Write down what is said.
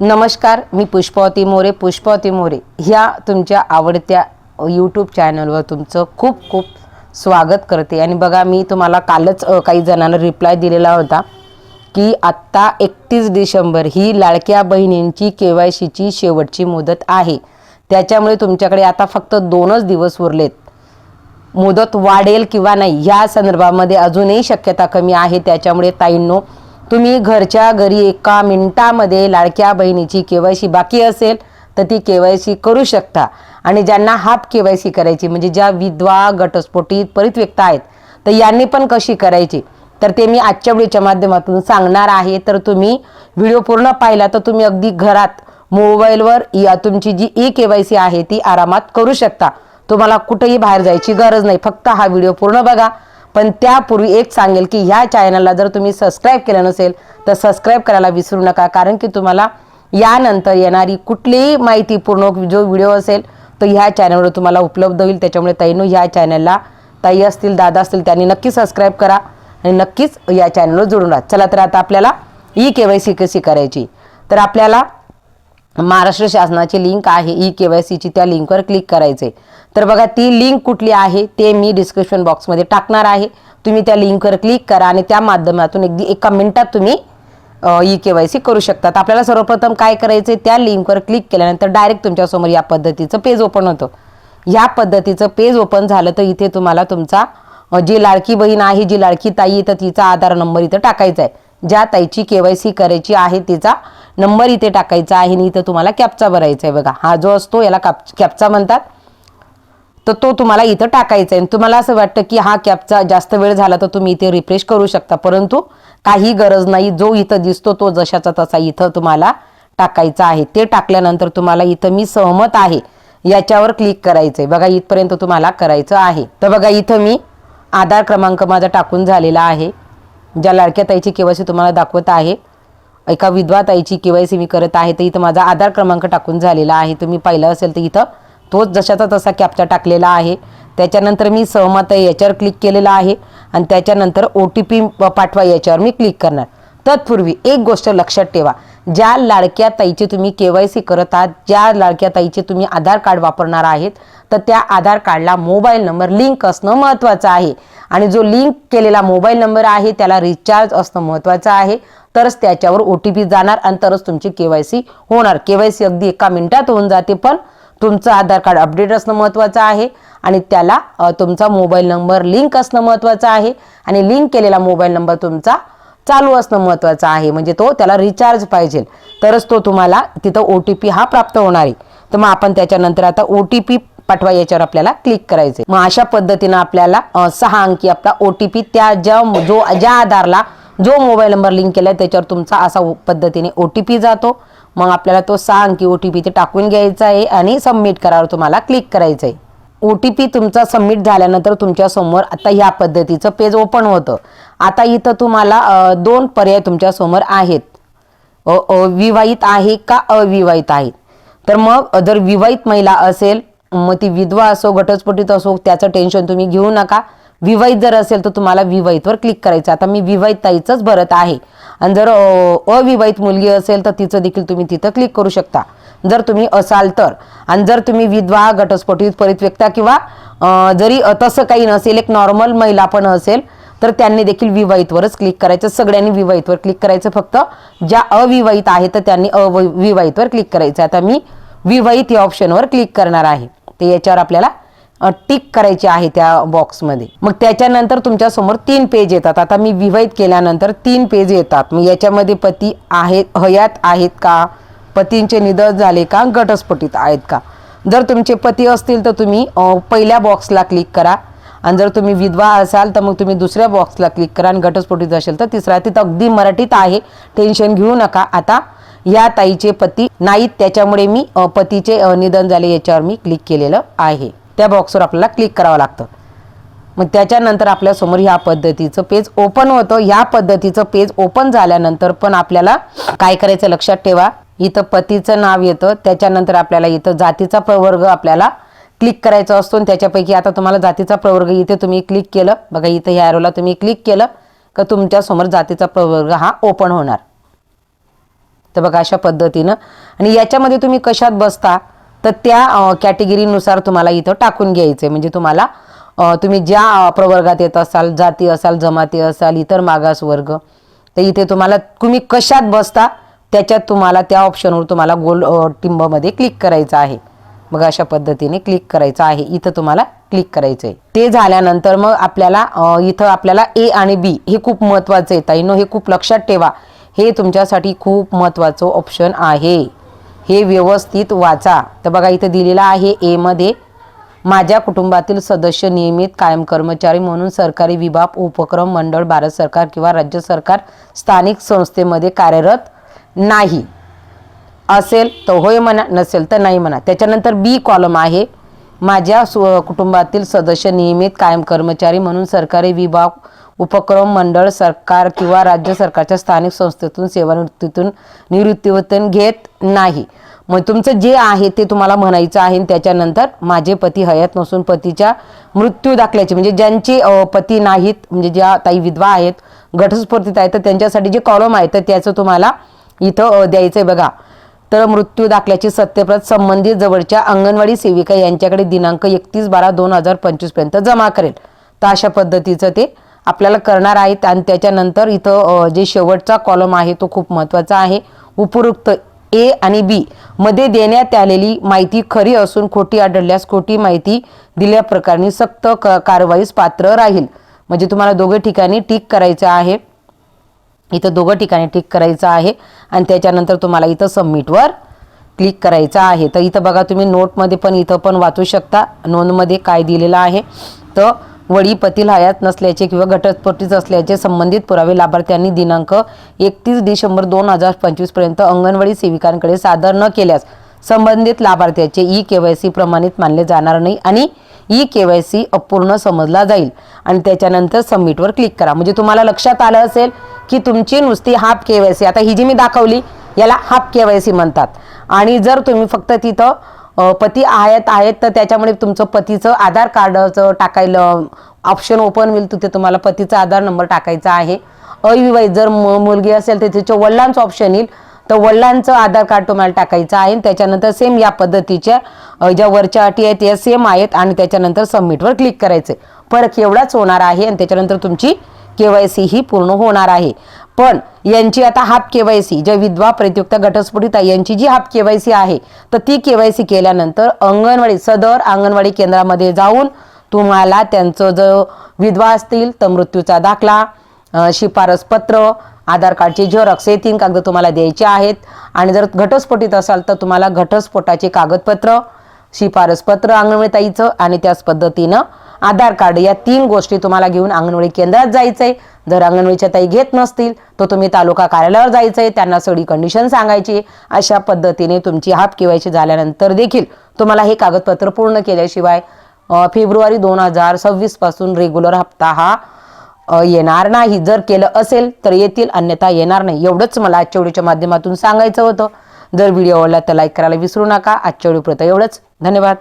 नमस्कार मी पुष्पावती मोरे पुष्पावती मोरे ह्या तुमच्या आवडत्या यूट्यूब चॅनलवर तुमचं खूप खूप स्वागत करते. आणि बघा मी तुम्हाला कालच काही जणांना रिप्लाय दिलेला होता की आत्ता एकतीस डिसेंबर ही लाडक्या बहिणींची के वाय सीची शेवटची मुदत आहे. त्याच्यामुळे तुमच्याकडे आता फक्त दोनच दिवस उरलेत. मुदत वाढेल किंवा नाही ह्या संदर्भामध्ये अजूनही शक्यता कमी आहे. त्याच्यामुळे ताईंनो तुम्ही घरच्या घरी एका मिनिटामध्ये लाडक्या बहिणीची केवायसी बाकी असेल तर ती केवायसी करू शकता. आणि ज्यांना हाफ केवायसी करायची म्हणजे ज्या विधवा गटस्फोटीत परित्यक्त आहेत तर यांनी पण कशी करायची? तर ते मी आजच्या वेळीच्या माध्यमातून सांगणार आहे. तर तुम्ही व्हिडिओ पूर्ण पाहिला तर तुम्ही अगदी घरात मोबाईलवर या तुमची जी ई केवायसी आहे ती आरामात करू शकता. तुम्हाला कुठेही बाहेर जायची गरज नाही. फक्त हा व्हिडिओ पूर्ण बघा. पण त्यापूर्वी एक सांगेल की ह्या चॅनलला जर तुम्ही सबस्क्राईब केलं नसेल तर सबस्क्राईब करायला विसरू नका. कारण की तुम्हाला यानंतर येणारी कुठलीही माहिती पूर्ण जो व्हिडिओ असेल तो ह्या चॅनलवर तुम्हाला उपलब्ध होईल. त्याच्यामुळे ताईनो ह्या चॅनलला ताई असतील दादा असतील त्यांनी नक्की सबस्क्राईब करा आणि नक्कीच या चॅनलवर जोडून राहा. चला तर आता आपल्याला ई के वाय सी कशी करायची. तर आपल्याला महाराष्ट्र शासनाची लिंक आहे ई के वाय सीची त्या लिंकवर क्लिक करायचे तर बघा ती लिंक कुठली आहे ते मी डिस्क्रिप्शन बॉक्समध्ये टाकणार आहे. तुम्ही त्या लिंकवर क्लिक करा आणि त्या माध्यमातून अगदी एका मिनिटात तुम्ही ई के वाय सी करू शकतात आपल्याला सर्वप्रथम काय करायचे त्या लिंकवर क्लिक केल्यानंतर डायरेक्ट तुमच्यासमोर या पद्धतीचं पेज ओपन होतं. या पद्धतीचं पेज ओपन झालं तर इथे तुम्हाला तुमचा जी लाडकी बहीण आहे जी लाडकी ताई आहे तर तिचा आधार नंबर इथं टाकायचा आहे. ज्या ताईची केवायसी करायची आहे तिचा नंबर इथे टाकायचा आहे आणि इथं तुम्हाला कॅपचा भरायचा आहे. बघा हा जो असतो याला कॅप कॅपचा म्हणतात. तर तो तुम्हाला इथं टाकायचा आहे. आणि तुम्हाला असं वाटतं की हा कॅपचा जास्त वेळ झाला तर तुम्ही इथे रिफ्रेश करू शकता. परंतु काही गरज नाही. जो इथं दिसतो तो जशाचा तसा इथं तुम्हाला टाकायचा आहे. ते टाकल्यानंतर तुम्हाला इथं मी सहमत आहे. याच्यावर क्लिक करायचं आहे बघा इथपर्यंत तुम्हाला करायचं आहे. तर बघा इथं मी आधार क्रमांक माझा टाकून झालेला आहे. ज्या लाडक्या ताईची केवायसी तुम्हाला दाखवत आहे एका विधवा ताईची केवायसी मी करत आहे तर इथं माझा आधार क्रमांक टाकून झालेला आहे. तुम्ही पाहिलं असेल तर इथं तोच जशाचा तसा कॅप्चा टाकलेला आहे. त्याच्यानंतर मी सहमत आहे याच्यावर क्लिक केलेला आहे आणि त्याच्यानंतर ओ टी पी पाठवा याच्यावर मी क्लिक करणार. तत्पूर्वी एक गोष्ट लक्षात ठेवा ज्या लाडक्या ताईचे तुम्ही के वाय सी करत आहात ज्या लाडक्या ताईचे तुम्ही आधार कार्ड वापरणार आहेत तर त्या आधार कार्डला मोबाईल नंबर लिंक असणं महत्त्वाचं आहे. आणि जो लिंक केलेला मोबाईल नंबर आहे त्याला रिचार्ज असणं महत्त्वाचं आहे. तरच त्याच्यावर ओ टी पी जाणार आणि तरच तुमची के वाय सी होणार. के वाय सी अगदी एका मिनिटात होऊन जाते पण तुमचं आधार कार्ड अपडेट असणं महत्त्वाचं आहे. आणि त्याला तुमचा मोबाईल नंबर लिंक असणं महत्त्वाचं आहे. आणि लिंक केलेला मोबाईल नंबर तुमचा चालू असणं महत्त्वाचं आहे. म्हणजे तो त्याला रिचार्ज पाहिजे. तरच तो तुम्हाला तिथं ओ टी पी हा प्राप्त होणार आहे. तर मग आपण त्याच्यानंतर आता ओ टी पी पाठवा याच्यावर आपल्याला क्लिक करायचे मग अशा पद्धतीनं आपल्याला सहा अंकी आपला ओटीपी त्या ज्या जो ज्या आधारला जो मोबाईल नंबर लिंक केलाय त्याच्यावर तुमचा असा पद्धतीने ओ टी पी जातो. मग आपल्याला तो सहा अंकी ओ टी पी ते टाकून घ्यायचा आहे आणि सबमिट करावर तुम्हाला क्लिक करायचं आहे ओ टी पी तुमचा सबमिट झाल्यानंतर तुमच्यासमोर आता ह्या पद्धतीचं पेज ओपन होतं. आता इथं तुम्हाला दोन पर्याय तुमच्यासमोर आहेत. विवाहित अविवाहित आहे का अविवाहित आहे? तर मग जर विवाहित महिला असेल मग ती विधवा असो घटस्फोटीत असो त्याचं टेन्शन तुम्ही घेऊ नका. विवाहित जर असेल तर तुम्हाला विवाहितवर क्लिक करायचं. आता मी विवाहित ताईचंच भरत आहे. आणि जर अविवाहित मुलगी असेल तर तिचं देखील तुम्ही तिथं क्लिक करू शकता. जर तुम्ही असाल तर. आणि जर तुम्ही विधवा घटस्फोटीत परित्यक्ता किंवा जरी तसं काही नसेल एक नॉर्मल महिला पण असेल तर त्यांनी देखील विवाहितवरच क्लिक करायचं. सगळ्यांनी विवाहितवर क्लिक करायचं फक्त. ज्या अविवाहित आहेत तर त्यांनी अविवाहितवर क्लिक करायचं. आता मी विवाहित या ऑप्शनवर क्लिक करणार आहे. ते याच्यावर आपल्याला टिक करायची आहे त्या बॉक्समध्ये. मग त्याच्यानंतर तुमच्यासमोर तीन पेज येतात. आता मी विवाहित केल्यानंतर तीन पेज येतात. मग याच्यामध्ये पती आहेत हयात आहेत का? पतींचे निधन झाले का? घटस्फोटीत आहेत का? जर तुमचे पती असतील तर तुम्ही पहिल्या बॉक्सला क्लिक करा. आणि जर तुम्ही विधवा असाल तर मग तुम्ही दुसऱ्या बॉक्सला क्लिक करा. आणि घटस्फोटीत असेल तर तिसरा. तिथं अगदी मराठीत आहे. टेन्शन घेऊ नका. आता या ताईचे पती नाहीत. त्याच्यामुळे मी पतीचे निधन झाले याच्यावर मी क्लिक केलेलं आहे. त्या बॉक्सवर आपल्याला क्लिक करावं लागतं. मग त्याच्यानंतर आपल्यासमोर ह्या पद्धतीचं पेज ओपन होतं. ह्या पद्धतीचं पेज ओपन झाल्यानंतर पण आपल्याला काय करायचं लक्षात ठेवा. इथं पतीचं नाव येतं. त्याच्यानंतर आपल्याला इथं जातीचा प्रवर्ग आपल्याला क्लिक करायचा असतो आणि त्याच्यापैकी आता तुम्हाला जातीचा प्रवर्ग इथे तुम्ही क्लिक केलं. बघा इथं ह्या ॲरोला तुम्ही क्लिक केलं का तुमच्यासमोर जातीचा प्रवर्ग हा ओपन होणार. तर बघा अशा पद्धतीनं. आणि याच्यामध्ये तुम्ही कशात बसता तर त्या कॅटेगरीनुसार तुम्हाला इथं टाकून घ्यायचं आहे म्हणजे तुम्हाला तुम्ही ज्या प्रवर्गात येत असाल जाती असाल जमाती असाल इतर मागास वर्ग तर इथे तुम्हाला तुम्ही कशात बसता त्याच्यात तुम्हाला त्या ऑप्शनवर तुम्हाला गोल टिंबमध्ये क्लिक करायचं आहे. मग अशा पद्धतीने क्लिक करायचं आहे. इथं तुम्हाला क्लिक करायचं आहे ते झाल्यानंतर मग आपल्याला इथं आपल्याला ए आणि बी हे खूप महत्त्वाचं आहे ताईनो हे खूप लक्षात ठेवा. हे तुमच्यासाठी खूप महत्त्वाचं ऑप्शन आहे. हे व्यवस्थित वाचा. तर बघा इथं दिलेलं आहे एमध्ये माझ्या कुटुंबातील सदस्य नियमित कायम कर्मचारी म्हणून सरकारी विभाग उपक्रम मंडळ भारत सरकार किंवा राज्य सरकार स्थानिक संस्थेमध्ये कार्यरत नाही. असेल तर होय म्हणा नसेल तर नाही म्हणा. त्याच्यानंतर बी कॉलम आहे माझ्या सु कुटुंबातील सदस्य नियमित कायम कर्मचारी म्हणून सरकारी विभाग उपक्रम मंडळ सरकार किंवा राज्य सरकारच्या स्थानिक संस्थेतून सेवानिवृत्तीतून निवृत्तीवेतन घेत नाही. मग तुमचं जे आहे ते तुम्हाला म्हणायचं आहे आणि त्याच्यानंतर माझे पती हयात नसून पतीच्या मृत्यू दाखल्याचे म्हणजे ज्यांचे पती नाहीत म्हणजे ज्या ताई विधवा आहेत घटस्फोर्तीत आहेत तर त्यांच्यासाठी जे कॉलम आहे तर त्याचं तुम्हाला इथं द्यायचं आहे बघा. तर मृत्यू दाखल्याची सत्यप्रत संबंधित जवळच्या अंगणवाडी सेविका यांच्याकडे दिनांक एकतीस बारा दोन हजार पंचवीसपर्यंत जमा करेल. तर अशा पद्धतीचं ते आपल्याला करणार आहेत आणि त्याच्यानंतर इथं जे शेवटचा कॉलम आहे तो खूप महत्त्वाचा आहे. उपरोक्त ए आणि बी मध्ये देण्यात आलेली माहिती खरी असून खोटी आढळल्यास खोटी माहिती दिल्या प्रकारे सक्त क- कारवाईस पात्र राहील. म्हणजे तुम्हाला दोघे ठिकाणी टिक करायचं आहे. इथं दोघं ठिकाणी टिक करायचं आहे आणि त्याच्यानंतर तुम्हाला इथं सबमिटवर क्लिक करायचं आहे. तर इथं बघा तुम्ही नोटमध्ये पण इथं पण वाचू शकता. नोंदमध्ये काय दिलेलं आहे. तर वडी पतील हयात नसल्याचे किंवा घटस्फोटीत असल्याचे संबंधित पुरावे लाभार्थ्यांनी दिनांक एकतीस डिसेंबर दोन हजार पंचवीसपर्यंत अंगणवाडी सेविकांकडे सादर न केल्यास संबंधित लाभार्थ्याचे ई के वाय सी प्रमाणित मानले जाणार नाही आणि ई के वाय सी अपूर्ण समजला जाईल. आणि त्याच्यानंतर सबमिटवर क्लिक करा. म्हणजे तुम्हाला लक्षात आलं असेल की तुमची नुसती हाफ के वाय सी आता ही जी मी दाखवली याला हाफ के वाय सी म्हणतात. आणि जर तुम्ही फक्त तिथं पती आहेत आहेत तर त्याच्यामुळे तुमचं पतीचं आधार कार्डचं टाकायला ऑप्शन ओपन होईल तिथे तुम्हाला पतीचा आधार नंबर टाकायचा आहे. अविवाहित जर मुलगी असेल तर तिच्या वडिलांचं ऑप्शन येईल. तर वडिलांचं आधार कार्ड तुम्हाला टाकायचं आहे आणि त्याच्यानंतर सेम या पद्धतीच्या ज्या वरच्या अटी आहेत त्या सेम आहेत आणि त्याच्यानंतर सबमिटवर क्लिक करायचं फरक एवढाच होणार आहे आणि त्याच्यानंतर तुमची केवायसी ही पूर्ण होणार आहे. पण यांची आता हाफ केवायसी ज्या विधवा प्रयुक्त घटस्फोटित यांची जी हाफ केवायसी आहे तर ती केवायसी केल्यानंतर अंगणवाडी सदर अंगणवाडी केंद्रामध्ये जाऊन तुम्हाला त्यांचं जो विधवा असतील तर मृत्यूचा दाखला शिफारस पत्र आधार कार्डचे झेरॉक्स हे तीन कागद तुम्हाला द्यायचे आहेत. आणि जर घटस्फोटित असाल तर तुम्हाला घटस्फोटाचे कागदपत्र शिफारस पत्र आणि त्याच पद्धतीनं आधार कार्ड या तीन गोष्टी तुम्हाला घेऊन अंगणवाडी केंद्रात जायचंय. जर अंगणवाडीच्या ताई घेत नसतील तर तुम्ही तालुका कार्यालयावर जायचंय त्यांना सगळी कंडिशन सांगायची. अशा पद्धतीने तुमची हाफ केवायची झाल्यानंतर देखील तुम्हाला हे कागदपत्र पूर्ण केल्याशिवाय फेब्रुवारी दोन हजार सव्वीसपासून रेग्युलर हप्ता हा येणार नाही. जर केलं असेल तर येतील. अन्यथा येणार नाही. एवढंच मला आजच्या व्हिडिओच्या माध्यमातून सांगायचं होतं. जर व्हिडिओ आवडला तर लाईक करायला विसरू नका. आजच्या व्हिडिओ एवढंच. धन्यवाद.